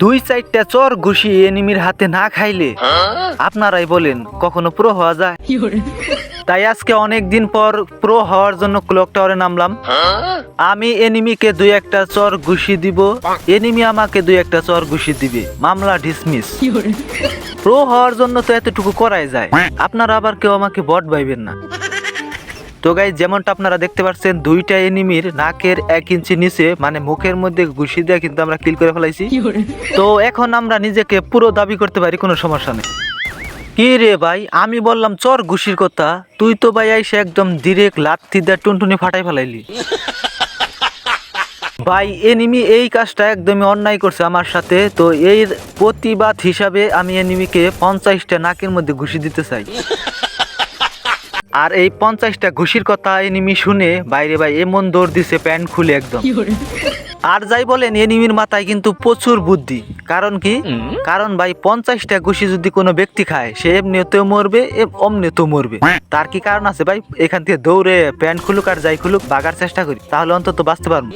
দুই চারটা চর ঘুষি এনিমির হাতে না খাইলে আপনারাই বলেন কখনো প্রো হওয়া যায়? তাই আজকে অনেক দিন পর প্রো হওয়ার জন্য ক্লক টাওয়ারে নামলাম। আমি এনিমিকে দুই একটা চর ঘুষি দিব এনিমি আমাকে দুই একটা চর ঘুষি দিবে। মামলা ডিসমিস প্রো হওয়ার জন্য তো এতটুকু করাই যায়। আপনারা আবার কেউ আমাকে বট ভাইবেন না। তো গাই যেমনটা আপনারা দেখতে পাচ্ছেন দুইটা এনিমির নাকের এক ইঞ্চি নিচে মানে মুখের মধ্যে ঘুষি দিয়ে কিন্তু আমরা কিল করে ফেলাইছি। তো এখন আমরা নিজেকে পুরো দাবি করতে পারি কোনো সমস্যা নেই। কি রে ভাই আমি বললাম চর ঘুষির কথা। তুই তো ভাই আইসে একদম ডিরেক্ট লাথি দিয়ে টুনটুনি ফাটাই ফেলাইলি। ভাই এনিমি এই কাজটা একদমই অন্যায় করছে আমার সাথে। তো এর প্রতিবাদ হিসাবে আমি এনিমিকে পঞ্চাশটা নাকের মধ্যে ঘুষি দিতে চাই। আর এই পঞ্চাশটা ঘুষির কথা এনিমি শুনে বাইরে ভাই এমন দৌড় দিছে প্যান্ট খুলে একদম। আর যাই বলেন এনিমির মাথায় কিন্তু প্রচুর বুদ্ধি। কারণ কি? কারণ ভাই পঞ্চাশটা ঘুষি যদি কোনো ব্যক্তি খায় সে এমনিতেও মরবে অমনিতেও মরবে। তার কি কারণ আছে ভাই? এখান থেকে দৌড়ে প্যান্ট খুলুক আর যাই খুলুক বাগার চেষ্টা করি তাহলে অন্তত বাঁচতে পারব।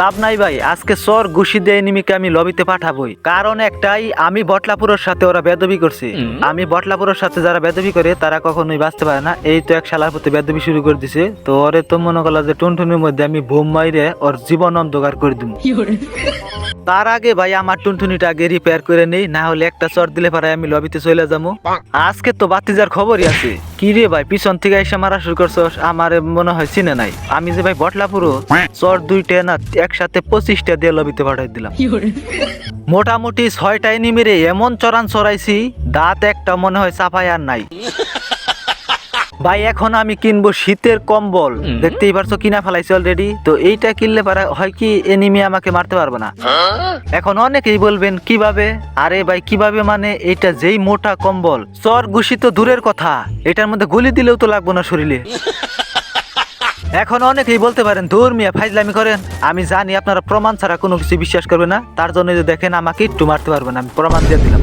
লাভ নাই ভাই আজকে সর ঘুষি দিয়ে এনিমিকে আমি লবিতে পাঠাবই। কারণ একটাই আমি বটলাপুরের সাথে ওরা বেদবি করছে। আমি বটলাপুরের সাথে যারা বেদবি করে তারা কখনোই বাঁচতে পারে না। এই তো এক শালার প্রতি বেদবি শুরু করে দিছে। তো ওরে তো মনে করল যে টুনটুনির মধ্যে আমি বোম মাইরে ওর জীবন অন্ধকার করে দিব তার আগে ভাই আমার টুনটুনিটা আগে রিপেয়ার করে নেই না হলে একটা চর দিলে পারে আমি লবিতে চলে যাব আজকে তো বাতিজার খবরই আছে। কি রে ভাই পিছন থেকে এসে মারা শুরু করছ আমার মনে হয় চিনে নাই। আমি যে ভাই বটলা পুরো চর দুইটা না একসাথে পঁচিশটা দিয়ে লবিতে পাঠাই দিলাম। মোটামুটি ছয়টা এনিমিরে এমন চরান চড়াইছি দাঁত একটা মনে হয় চাপাই আর নাই। ভাই এখন আমি কিনবো শীতের কম্বল। দেখতেই পারছ কিনা ফেলাইছি অলরেডি তো এইটা কিনলে পারা হয় কি এনিমি আমাকে মারতে পারবে না? এখন অনেকেই বলবেন কীভাবে? আরে ভাই কীভাবে মানে এটা যেই মোটা কম্বল। চর ঘুষি তো দূরের কথা। এটার মধ্যে গুলি দিলেও তো লাগবো না শরীরে। এখন অনেকেই বলতে পারেন দূর মিয়া ফাইজলামি করেন। আমি জানি আপনারা প্রমাণ ছাড়া কোনো কিছু বিশ্বাস করবে না। তার জন্য যদি দেখেন আমাকে একটু মারতে পারবেন আমি প্রমাণ দিয়ে দিলাম।